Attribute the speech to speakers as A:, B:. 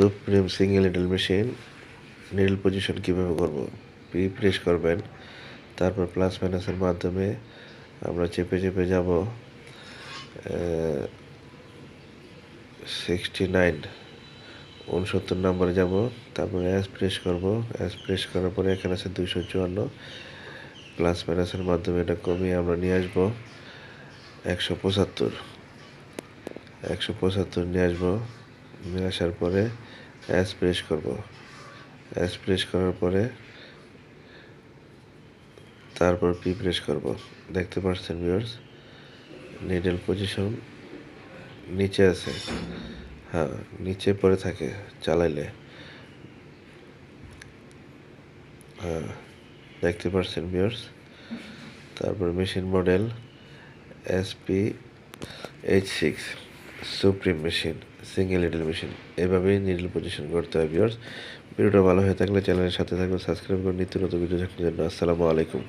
A: Supreme single needle machine, needle position কীভাবে করব? P press করবেন, তারপর প্লাস মাইনাসের মাধ্যমে আমরা চেপে চেপে যাব সিক্সটি নাইন উনসত্তর নম্বরে যাব, তারপরে অ্যাস প্রেস করব অ্যাস প্রেস করার পরে এখানে আছে দুইশো চুয়ান্ন প্লাস মাইনাসের মাধ্যমে এটা কমিয়ে আমরা নিয়ে আসব একশো পঁচাত্তর একশো পঁচাত্তর নিয়ে আসব। নিয়ে আসার পরে অ্যাস প্রেস করব। অ্যাস প্রেস করার পরে তারপর পি প্রেস করব। দেখতে পাচ্ছেন ভিউয়ার্স নিডেল পজিশন নিচে আছে। হ্যাঁ নিচে পড়ে থাকে, চালাইলে। হ্যাঁ দেখতে পাচ্ছেন ভিউয়ার্স তারপর machine model SP H six supreme machine single needle machine এভাবেই নিডল পজিশন করতে ভিউয়ার্স ভিডিওটা ভালো হয়ে থাকলে চ্যানেলের সাথে থাকবেন সাবস্ক্রাইব করে নিত্য নতুন ভিডিও দেখার জন্য। আসসালামু আলাইকুম।